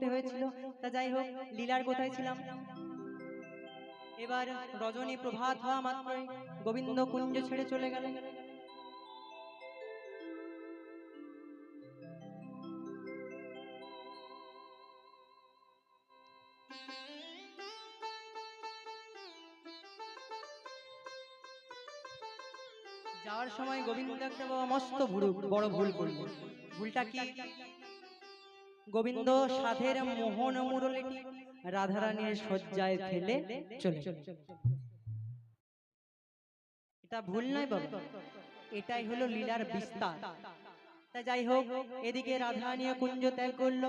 করতে হয়েছিল। তা যাই হোক, লীলার কোথায় ছিলাম? এবার রজনী প্রভাত হওয়া মাত্রই গোবিন্দ কুঞ্জ ছেড়ে চলে গেল। যাওয়ার সময় গোবিন্দ একটা মস্ত ভুল বড় ভুল করল। ভুলটা কি? গোবিন্দ সাধের মোহন মুরলিটি রাধারানীর শয্যায় ফেলে চলে। এটা ভুল নয় বাবা। এটাই হলো লীলার বিস্তার। তা যাই হোক এদিকে রাধারানীও কুঞ্জ ত্যাগ করল।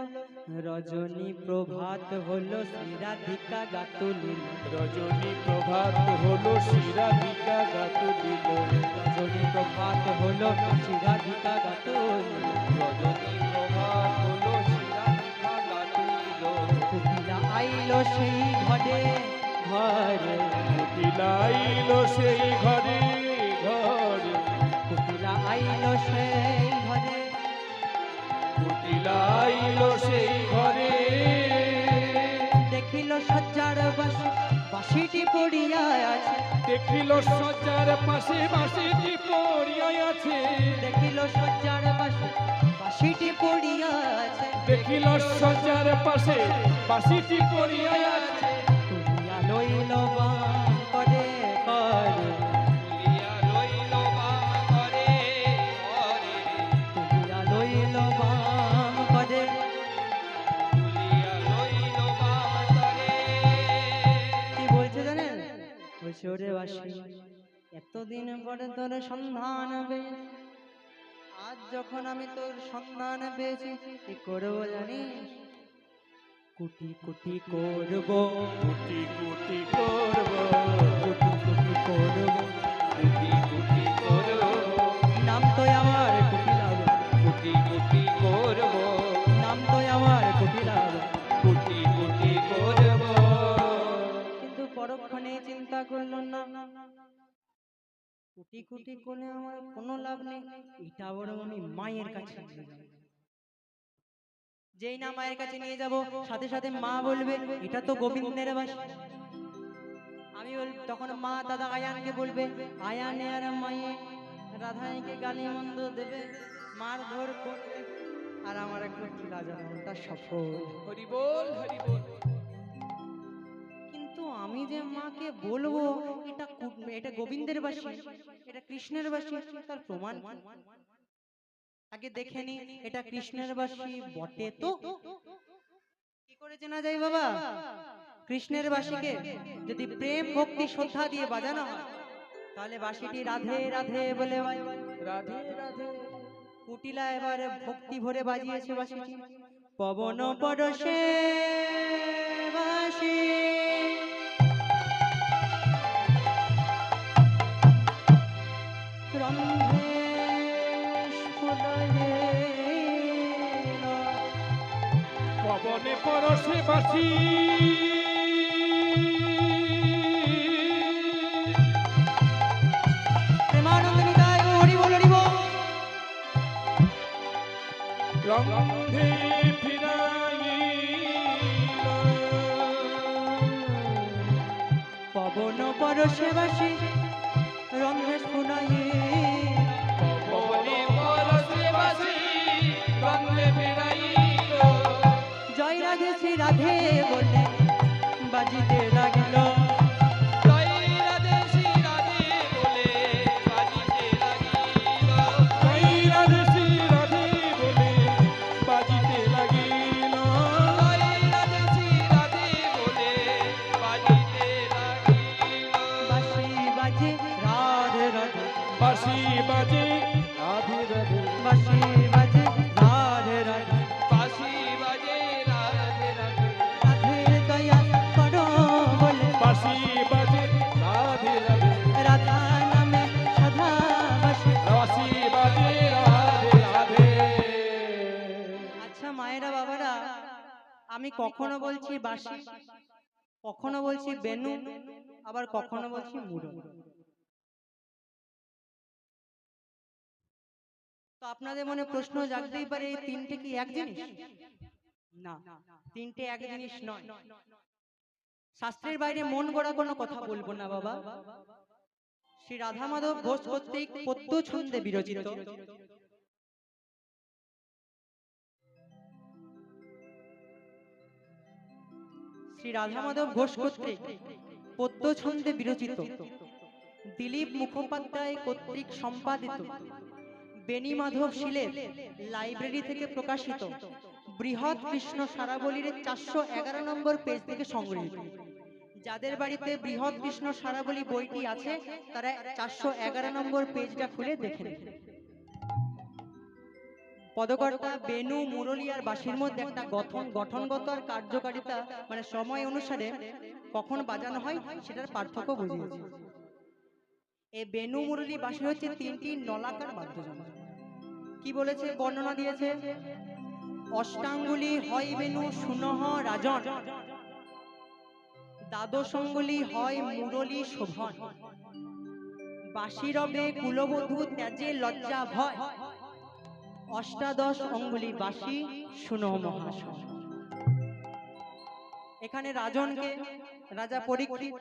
রজনী প্রভাত হলো শ্রী রাধিকা গাতুলিল রজনী প্রভাত হলো শিরাধিকা গাত দিল রজনী প্রভাত হলো শ্রী রাধিকা গাতুলিল রজনী সেই ঘরে ঘরে কুটিলাইল সেই ঘরে ঘরে কুকিলা আইলো সেই ঘরে। কুটিলাইল সেই ঘরে। দেখিল সজ্জার বাসি বাসিটি পড়িয়া আছে। দেখিল সজ্জার পাশে বাসিটি পড়িয়া আছে। দেখিল সজ্জার বাসি বাসিটি পড়িয়া সজ্জার পাশে বাসিটি পড়িয়া আছে। তুলিয়া লইল বাম করে করে বলছে ওরে বাসি এতদিন পরে তোর সন্ধান পেয়ে আজ যখন আমি তোর সন্ধান পেয়েছি কি করব জানিস? কুটি কুটি করব। কুটি কুটি করব। কুটি কুটি করব। কুটি কুটি করব। নাম তো আমার কুটিলাল। কুটি কুটি করব। নাম তো আমার কুটিলাল। কুটি কুটি করব। কিন্তু পরক্ষণে চিন্তা করল না। কুটি কুটি করে আমার কোনো লাভ নেই। এটা বরং আমি মায়ের কাছে নিয়ে যাব। যেই না মায়ের কাছে নিয়ে যাব সাথে সাথে মা বলবে এটা তো গোবিন্দের বাসি। আমি বল তখন মা দাদা আয়ানকে বলবে আয়ানে আর মায়ে রাধাইকে গালি মন্দ দেবে মারধর করবে আর আমার একটু রাজা মনটা সফল। হরি বল হরি বল। আমি যে মাকে বলব, এটা এটা গোবিন্দের বাসি, এটা কৃষ্ণের বাসি, তার প্রমাণ আগে দেখে নি, এটা কৃষ্ণের বাসি, বটে তো? কি করে চেনা যায় বাবা? কৃষ্ণের বাসিকে যদি প্রেম ভক্তি শ্রদ্ধা দিয়ে বাজানো হয়, তাহলে বাসিটি রাধে রাধে বলে রাধে রাধে। কুটিলা এবারে ভক্তি ভরে বাজিয়েছে বাসিটি। পবন পরশে বাসি পবনে পরশে বাসি। ফিরাইল পবন পরশে বাসি। জয় রাধে শ্রী রাধে বলে মায়েরা বাবারা আমি কখনো বলছি বাসি কখনো বলছি বেনু আবার কখনো বলছি মুরো। তো আপনাদের মনে প্রশ্ন জাগতেই পারে এই তিনটে কি এক জিনিস? না তিনটে এক জিনিস নয়। শাস্ত্রের বাইরে মন গড়া কোনো কথা বলব না বাবা। শ্রী রাধা মাধব ঘোষ কর্তৃক পদ্য ছন্দে বিরচিত। শ্রী রাধা মাধব ঘোষ কর্তৃক পদ্য ছন্দে বিরচিত। দিলীপ মুখোপাধ্যায় কর্তৃক সম্পাদিত। বেনি মাধব শিলের লাইব্রেরি থেকে প্রকাশিত বৃহৎ কৃষ্ণ সারাবলীর চারশো এগারো নম্বর পেজ থেকে সংগৃহীত। যাদের বাড়িতে বৃহৎ কৃষ্ণ সারাবলী বইটি আছে, তারা চারশো এগারো নম্বর পেজটা খুলে দেখে নেবে। পদকর্তা বেনু মুরলী আর বাঁশির মধ্যে একটা গঠন গঠনগত আর কার্যকারিতা মানে সময় অনুসারে কখন বাজানো হয় সেটার পার্থক্য বুঝিয়েছে এই বেনু মুরলী বাঁশি হচ্ছে তিনটি নলাকার বাদ্যযন্ত্র কি বলেছে? বর্ণনা দিয়েছে অষ্টাঙ্গুলি হয় বেনু সুনহ রাজন। দ্বাদশঙ্গুলি হয় মুরলী শোভন। বাঁশি রবে কুলবধূ ত্যাজে লজ্জা ভয়। অষ্টাদশ অঙ্গুলি বাঁশি শুনো মহাশয়। এখানে রাজনকে, রাজা পরীক্ষিত,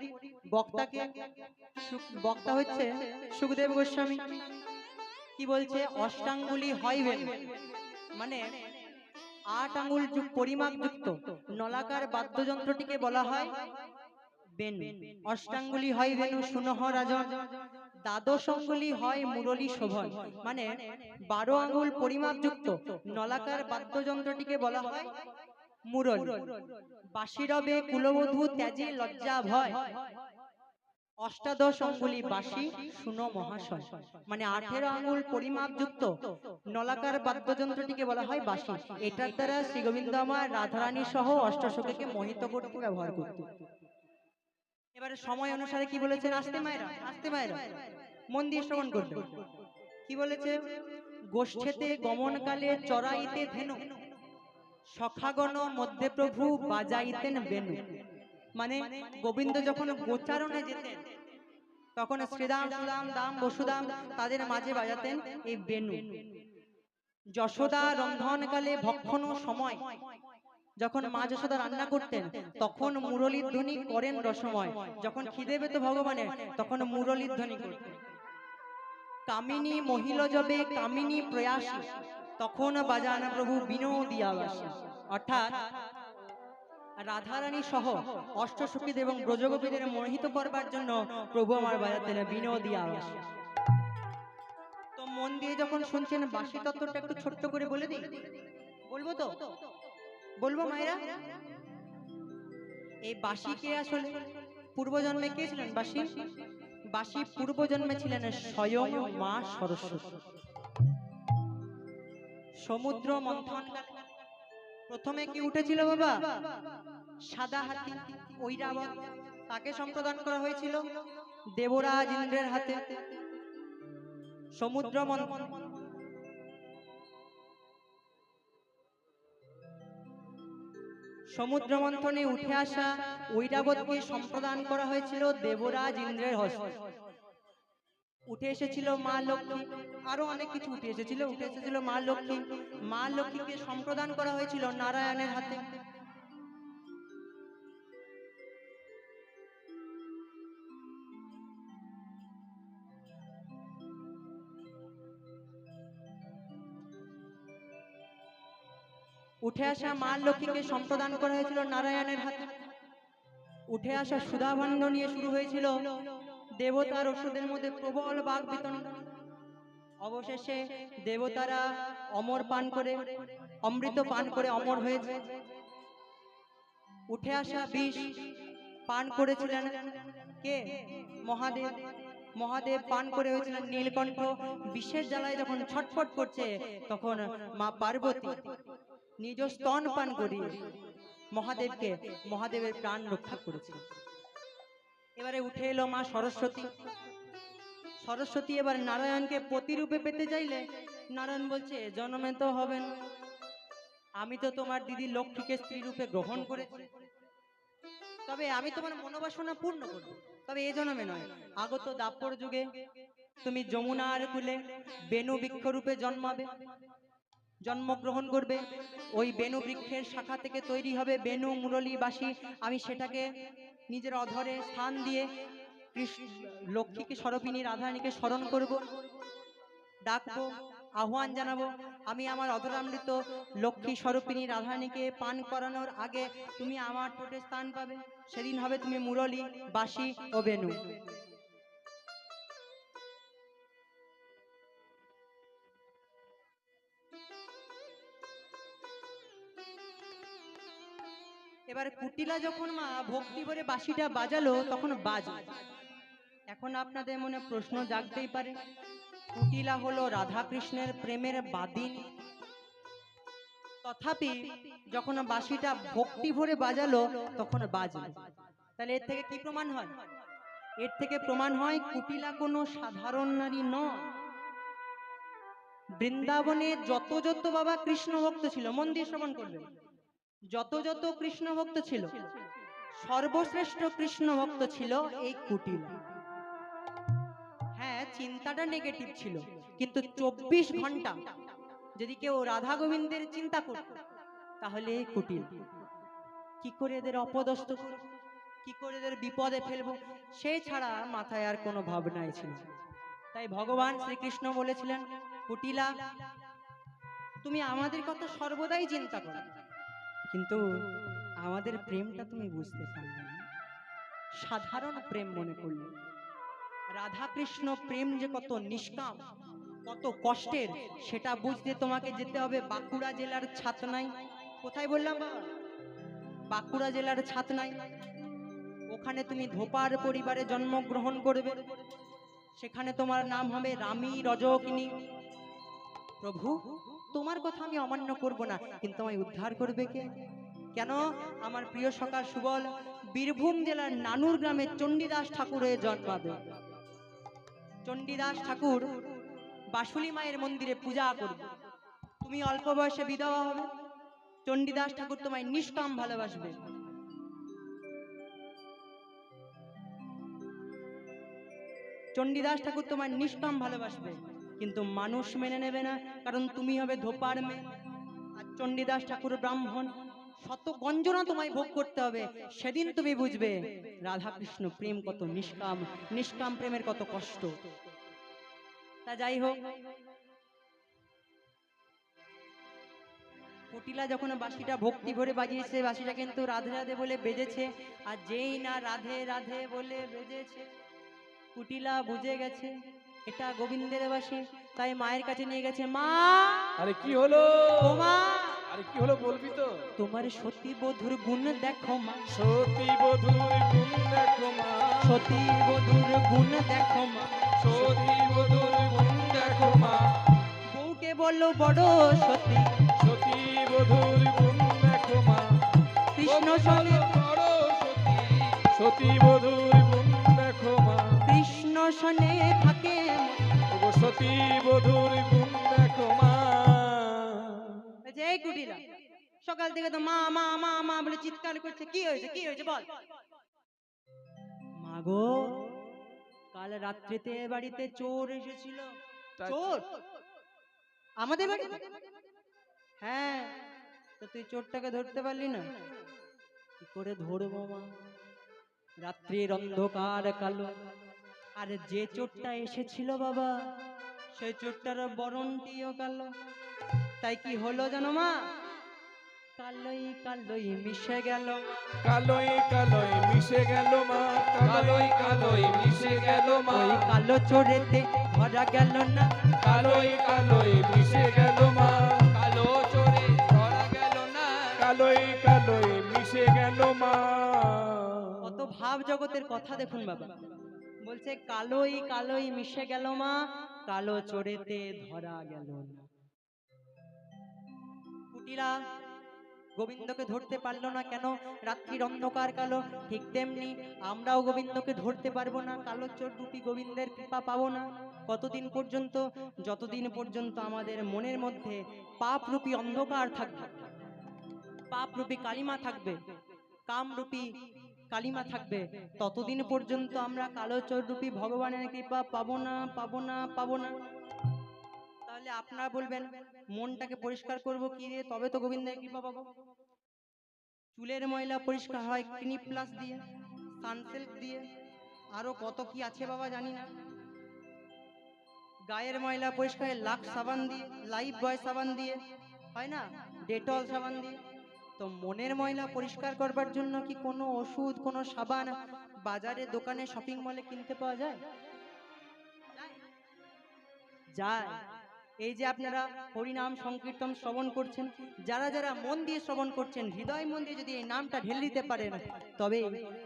বক্তাকে বক্তা হচ্ছে সুখদেব গোস্বামী। কি বলছে? অষ্টাঙ্গুলি হইবে মানে আট আঙ্গুল যুক- পরিমাপ যুক্ত, নলাকার বাদ্যযন্ত্রটিকে বলা হয় বেনু। অষ্টাঙ্গুলি হয় বেনু সুনহ রাজন। দ্বাদশ অঙ্গুলি হয় মুরলী শোভন মানে বারো আঙ্গুল পরিমাপ যুক্ত নলাকার বাদ্যযন্ত্রটিকে বলা হয় মুরলী। বাঁশিরবে কুলবধূ ত্যাজে লজ্জা ভয়। অষ্টাদশ অঙ্গুলি বাঁশি শুনো মহাশয় মানে আঠেরো আঙ্গুল পরিমাপ যুক্ত নলাকার বাদ্যযন্ত্রটিকে বলা হয় বাঁশি। এটার দ্বারা শ্রী গোবিন্দ আমার রাধারানী সহ অষ্টশোকে মোহিত করতে ব্যবহার করত। এবারে সময় অনুসারে কি বলেছেন? আসতে মায়েরা আসতে মায়েরা, মন দিয়ে শ্রবণ করবে। কি বলেছে? গোষ্ঠেতে গমনকালে চড়াইতে ধেনু, সখাগণ মধ্যে প্রভু বাজাইতেন বেনু। মানে গোবিন্দ যখন গোচারণে যেতেন, তখন শ্রীদাম, সুদাম, দাম, বসুদাম তাদের মাঝে বাজাতেন এই বেনু। যশোদা রন্ধনকালে ভক্ষণ সময় যখন মা যশোদা রান্না করতেন তখন মুরলীর ধ্বনি করেন রসময় যখন খিদে পেত ভগবানের তখন মুরলীর ধ্বনি করতেন। কামিনী মহিল যবে কামিনী প্রয়াসী। তখন বাজান প্রভু বিনোদিয়াবাসী অর্থাৎ রাধারানী সহ অষ্টসখীদ এবং ব্রজগোপীদের মোহিত করবার জন্য প্রভু আমার বাজাতেন বিনোদিয়াবাসী তো মন দিয়ে যখন শুনছেন বাসি তত্ত্বটা একটু ছোট্ট করে বলে দিই বলব তো? বলব মায়েরা? এই বাসি কে আসলে পূর্বজন্মে কে ছিলেন বাসি বাসি পূর্বজন্মে ছিলেন স্বয়ং মা সরস্বতী। সমুদ্র মন্থন। প্রথমে কি উঠেছিল বাবা? সাদা হাতি ঐরাবত। তাকে সম্প্রদান করা হয়েছিল? দেবরাজ ইন্দ্রের হাতে। সমুদ্র মন্থন। সমুদ্র মন্থনে উঠে আসা ঐরাবতকে সম্প্রদান করা হয়েছিল দেবরাজ ইন্দ্রের হস্তে। উঠে এসেছিল মা লক্ষ্মী। আরও অনেক কিছু উঠে এসেছিল। উঠে এসেছিল মা লক্ষ্মী। মা লক্ষ্মীকে সম্প্রদান করা হয়েছিল নারায়ণের হাতে। উঠে আসা মা লক্ষ্মীকে সম্প্রদান করা হয়েছিল নারায়ণের হাতে। উঠে আসা সুধাভাণ্ড নিয়ে শুরু হয়েছিল দেবতার ওষুধের মধ্যে প্রবল বাঘ বিতরণ। অবশেষে দেবতারা অমর পান করে, অমৃত পান করে অমর হয়েছে। উঠে আসা বিষ পান করেছিলেন কে? মহাদেব। মহাদেব পান করে হয়েছিলেন নীলকণ্ঠ। বিষের জ্বালায় যখন ছটফট করছে, তখন মা পার্বতী নিজ স্তন পান করিয়ে মহাদেবকে, মহাদেবের প্রাণ রক্ষা করেছে। এবারে উঠে এলো মা সরস্বতী। সরস্বতী এবার নারায়ণকে প্রতিরূপে পেতে চাইলে নারায়ণ বলছে, জন্মে তো হবে না আমি তো তোমার দিদি লক্ষ্মীকে স্ত্রী রূপে গ্রহণ করেছি। তবে আমি তোমার মনোবাসনা পূর্ণ করব। তবে এ জন্মে নয়। আগত দাপর যুগে তুমি যমুনার কুলে বেনু বৃক্ষরূপে জন্মাবে। জন্মগ্রহণ করবে। ওই বেনু বৃক্ষের শাখা থেকে তৈরি হবে বেনু মুরলী বাসি আমি সেটাকে নিজের অধরে স্থান দিয়ে কৃষ্ণ লক্ষ্মীকে স্বরূপিনী রাধারানীকে স্মরণ করব। ডাকবো, আহ্বান জানাব, আমি আমার অধরামৃত লক্ষ্মী স্বরূপিনী রাধারানীকে পান করানোর আগে তুমি আমার ঠোঁটে স্থান পাবে। সেদিন হবে তুমি মুরলী বাসি ও বেনু এবার কুটিলা যখন মা ভক্তি করে বাঁশিটা বাজালো, তখন বাজ এখন আপনাদের মনে প্রশ্ন জাগতেই পারে, কুটিলা হলো রাধা কৃষ্ণের প্রেমের বাদিন। তথাপি যখন বাঁশিটা ভক্তি ভরে বাজালো, তখন বাজলো। তাহলে এর থেকে কি প্রমাণ হয়? এর থেকে প্রমাণ হয় কুটিলা কোনো সাধারণ নারী নয়। বৃন্দাবনে যত যত বাবা কৃষ্ণ ভক্ত ছিল মন দিয়ে শ্রবণ করবেন যত যত কৃষ্ণ ভক্ত ছিল, সর্বশ্রেষ্ঠ কৃষ্ণ ভক্ত ছিল এই কুটিলা। হ্যাঁ চিন্তাটা নেগেটিভ ছিল, কিন্তু চব্বিশ ঘণ্টা যদি কেউ রাধা গোবিন্দের চিন্তা করত, তাহলে এই কুটিল। কি করে এদের অপদস্থ কি করে এদের বিপদে ফেলব? সে ছাড়া মাথায় আর কোনো ভাবনাই ছিল তাই ভগবান শ্রীকৃষ্ণ বলেছিলেন, কুটিলা, তুমি আমাদের কথা সর্বদাই চিন্তা করো। কিন্তু আমাদের প্রেমটা তুমি বুঝতে পারলে না। সাধারণ প্রেম মনে করলে। রাধা কৃষ্ণ প্রেম যে কত নিষ্কাম কত কষ্টের সেটা বুঝতে তোমাকে যেতে হবে বাঁকুড়া জেলার ছাতনাই কোথায় বললাম বাবা বাঁকুড়া জেলার ছাতনাই ওখানে তুমি ধোপার পরিবারে জন্মগ্রহণ করবে। সেখানে তোমার নাম হবে রামী রজকিনী। প্রভু তোমার কথা আমি অমান্য করব না, কিন্তু আমায় উদ্ধার করবে কে? কেন? আমার প্রিয় সকাল সুবল, বীরভূম জেলার নানুর গ্রামে চণ্ডীদাস ঠাকুরের জন্মাবে। চণ্ডীদাস ঠাকুর বাসুলি মায়ের মন্দিরে পূজা করবে। তুমি অল্প বয়সে বিধবা হবে। চণ্ডীদাস ঠাকুর তোমায় নিষ্কাম ভালোবাসবে। চণ্ডীদাস ঠাকুর তোমার নিষ্কাম ভালোবাসবে। কিন্তু মানুষ মেনে নেবে না, কারণ তুমি হবে ধোপার মেয়ে। আর চণ্ডীদাস ঠাকুর ব্রাহ্মণ, শত গঞ্জনা তোমায় ভোগ করতে হবে, সেদিন তুমি বুঝবে রাধা কৃষ্ণ প্রেম কত নিষ্কাম নিষ্কাম প্রেমের কত কষ্ট। তা যাই হোক, কুটিলা যখন বাঁশিটা ভক্তি ভরে বাজিয়েছে, বাঁশিটা কিন্তু রাধে রাধে বলে বেজেছে, আর যেই না রাধে রাধে বলে বেজেছে, কুটিলা বুঝে গেছে। এটা গোবিন্দের বাসি তাই মায়ের কাছে নিয়ে গেছে মা! আরে কি হলো? মা আরে কি হলো বলবি তো? তোমার সতী বধুর গুণ দেখো মা। সতী বধুর গুণ দেখো মা। সতী বধুর গুণ দেখো মা। সতী বধুর গুণ দেখো মা। বউকে বলল বড় সতী। সতী বধুর গুণ দেখো মা। কৃষ্ণ বলো সনে বড় সতী। সতী বধুর কৃষ্ণ সনে থাকে সতী বধুর গুণ দেখো মা। এই কুটিলা সকাল থেকে তো মা মা মা মা বলে চিৎকার করছে। কি হয়েছে কি হয়েছে বল। মাগো কাল রাত্রিতে বাড়িতে চোর এসেছিল। চোর? আমাদের বাড়িতে? হ্যাঁ তো তুই চোরটাকে ধরতে পারলি না? কি করে ধরবো মা? রাত্রির অন্ধকার কালো। আর যে চোরটা এসেছিল বাবা সেই চোরটার বরণটিও কালো তাই কি হলো জানো মা? কালোই কালোই মিশে গেল। কালোই কালোই মিশে গেল মা কালোই কালোই মিশে গেল মা। ওই কালো চোরেতে ধরা গেল না। কালোই কালোই মিশে গেল মা। কালো চোরে ধরা গেল না। কালোই কালোই মিশে গেল মা। কত ভাব জগতের কথা দেখুন বাবা। বলছে, কালোই কালোই মিশে গেল মা, কালো চোরেতে ধরা গেল না। কুটিলা গোবিন্দকে ধরতে পারল না কেন? রাত্রির অন্ধকার কালো, ঠিক তেমনি আমরাও গোবিন্দকে ধরতে পারব না। কালো চোর রূপী গোবিন্দের কৃপা পাবো না। কতদিন পর্যন্ত? যতদিন পর্যন্ত আমাদের মনের মধ্যে পাপ রূপী অন্ধকার থাকবে পাপ রূপী কালিমা থাকবে, কামরূপী কালিমা থাকবে। ততদিন পর্যন্ত আমরা কালো চোর রূপী ভগবানের কৃপা পাবো না পাবো না পাবো না। তাহলে আপনারা বলবেন, মনটাকে পরিষ্কার করব কি দিয়ে? তবে তো গোবিন্দের কৃপা পাবো। চুলের ময়লা পরিষ্কার হয় ক্লিনিক প্লাস দিয়ে সানসিল্ক দিয়ে। আরও কত কি আছে বাবা জানি না। গায়ের ময়লা পরিষ্কার লাক্স সাবান দিয়ে লাইফ বয় সাবান দিয়ে, হয় না? ডেটল সাবান দিয়ে। তো মনের ময়লা পরিষ্কার করবার জন্য কি কোনো ওষুধ, কোনো সাবান বাজারে, দোকানে শপিং মলে কিনতে পাওয়া যায়? যায়। এই যে আপনারা হরিনাম সংকীর্তন শ্রবণ করছেন, যারা যারা মন দিয়ে শ্রবণ করছেন, হৃদয় মন দিয়ে যদি এই নামটা ঢেলে দিতে পারেন, তবে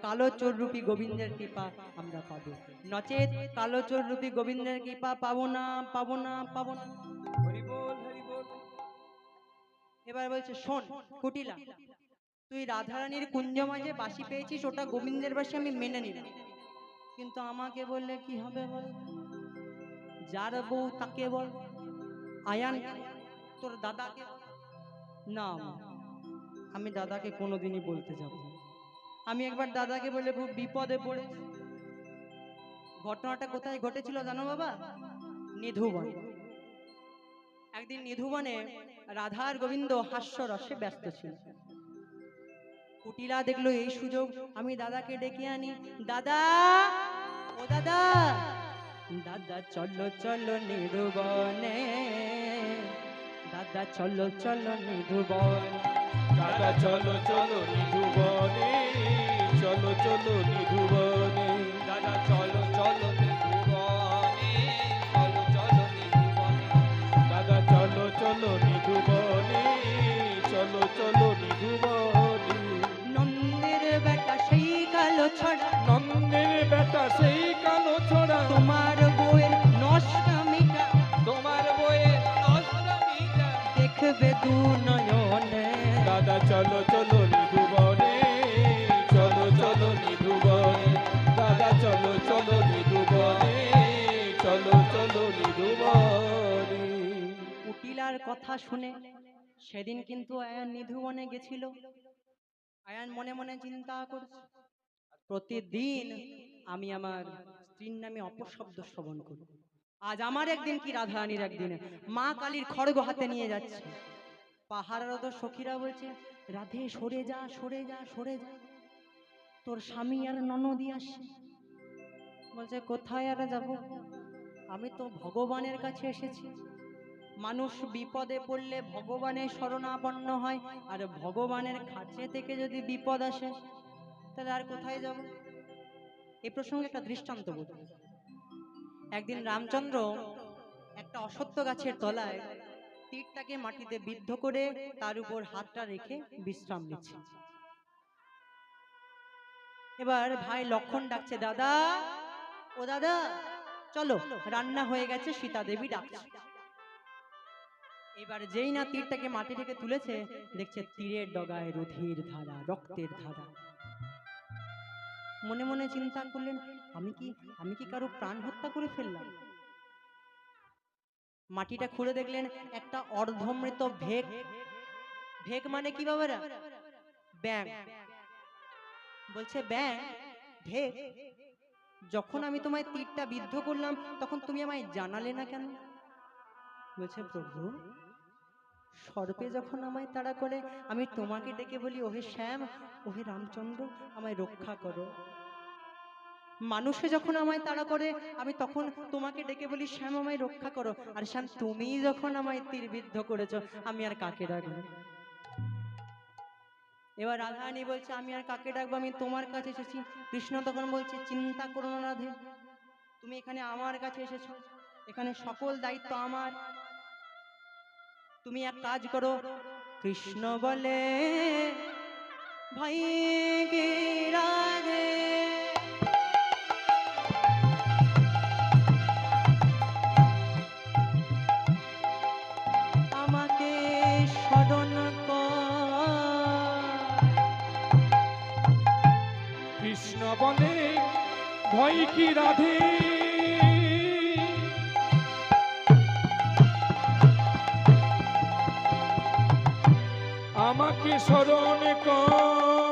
কালো চোর রূপী গোবিন্দের কৃপা আমরা পাবো। নচেত কালো চোর রূপী গোবিন্দের কৃপা পাবো না পাবো না পাবো না। এবার বলছে, শোন, কুটিলা, তুই রাধারানীর কুঞ্জ মাঝে বাসি পেয়েছিস, ওটা গোবিন্দের বাসি আমি মেনে নিলাম। কিন্তু আমাকে বললে কি হবে বল? যার বউ তাকে বল, আয়ান, তোর দাদাকে না আমি দাদাকে কোনোদিনই বলতে যাব। আমি একবার দাদাকে বলে খুব বিপদে পড়ে ঘটনাটা কোথায় ঘটেছিল জানো বাবা? নিধুবন একদিন নিধুবনে রাধার গোবিন্দ হাস্যরসে ব্যস্ত ছিল। কুটিলা দেখল এই সুযোগ আমি দাদাকে ডেকে আনি। দাদা ও দাদা দাদা চলো চলো নিধুবনে। দাদা চলো চলো নিধুবন। দাদা চলো চলো নিধুবনে। চলো চলো নিধুবনে। ছড়া নন্দের বেটা সেই কালো ছড়া। তোমার বউয়ের নষ্টামিটা তোমার বইয়ের অষ্টমীটা দেখবে দু নয়নে। দাদা চলো চলো নিধুবনে চলো চলো নিধুবনে দাদা চলো চলো নিধুবনে চলো চলো নিধুবনে কুটিলার কথা শুনে সেদিন কিন্তু আয়ান নিধুবনে গেছিল। আয়ান মনে মনে চিন্তা করছে প্রতিদিন আমি আমার স্ত্রীর নামে অপশব্দ শ্রবণ করি। আজ আমার একদিন কি রাধারানীর একদিন? মা কালীর খড়গ হাতে নিয়ে যাচ্ছে। পাহাড়ারত সখীরা বলছে, রাধে, সরে যা সরে যা সরে যা। তোর স্বামী আর ননদি আসছে। বলছে, কোথায় আর যাব? আমি তো ভগবানের কাছে এসেছি। মানুষ বিপদে পড়লে ভগবানের শরণাপন্ন হয়, আর ভগবানের কাছে থেকে যদি বিপদ আসে তাহলে আর কোথায় যাব? এই প্রসঙ্গে একটা দৃষ্টান্ত বলি একদিন রামচন্দ্র একটা অসত্য গাছের তলায় তীরটাকে মাটিতে বিদ্ধ করে তার উপর হাতটা রেখে বিশ্রাম নিচ্ছে। এবার ভাই লক্ষণ ডাকছে, দাদা! ও দাদা! চলো, রান্না হয়ে গেছে, সীতা দেবী ডাকছে। এবার যেই না তীরটাকে মাটি থেকে তুলেছে, দেখছে তীরের ডগায় রুধির ধারা, রক্তের ধারা। মনে মনে চিন্তা করলেন, আমি কি আমি কি কারও প্রাণ হত্যা করে ফেললাম? মাটিটা খুঁড়ে দেখলেন, একটা অর্ধমৃত ভেক। ভেক মানে কি বাবারা? ব্যাং বলছে ব্যাং ভেক। যখন আমি তোমায় তীরটা বিদ্ধ করলাম, তখন তুমি আমায় জানালে না কেন? বলছে, প্রভু সর্পে যখন আমায় তাড়া করে, আমি তোমাকে ডেকে বলি, ওহে শ্যাম, ওহে রামচন্দ্র, আমায় রক্ষা করো। মানুষে যখন আমায় তাড়া করে, আমি তখন তোমাকে ডেকে বলি, শ্যাম, আমায় রক্ষা করো। আর শ্যাম, তুমি যখন আমায় তীরবিদ্ধ করেছ, আমি আর কাকে ডাকবো? এবার রাধারানী বলছে, আমি আর কাকে ডাকবো? আমি তোমার কাছে এসেছি। কৃষ্ণ তখন বলছে, চিন্তা করো না রাধে, তুমি এখানে আমার কাছে এসেছ। এখানে সকল দায়িত্ব আমার। তুমি এক কাজ করো। কৃষ্ণ বলে ভাই রাধে আমাকে কৃষ্ণ বলে ভয় কি রাধে? আমাকে স্মরণ কর।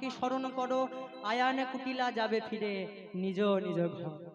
আমাকে স্মরণ করো? আয়ানে কুটিলা যাবে ফিরে। নিজ নিজ ঘর।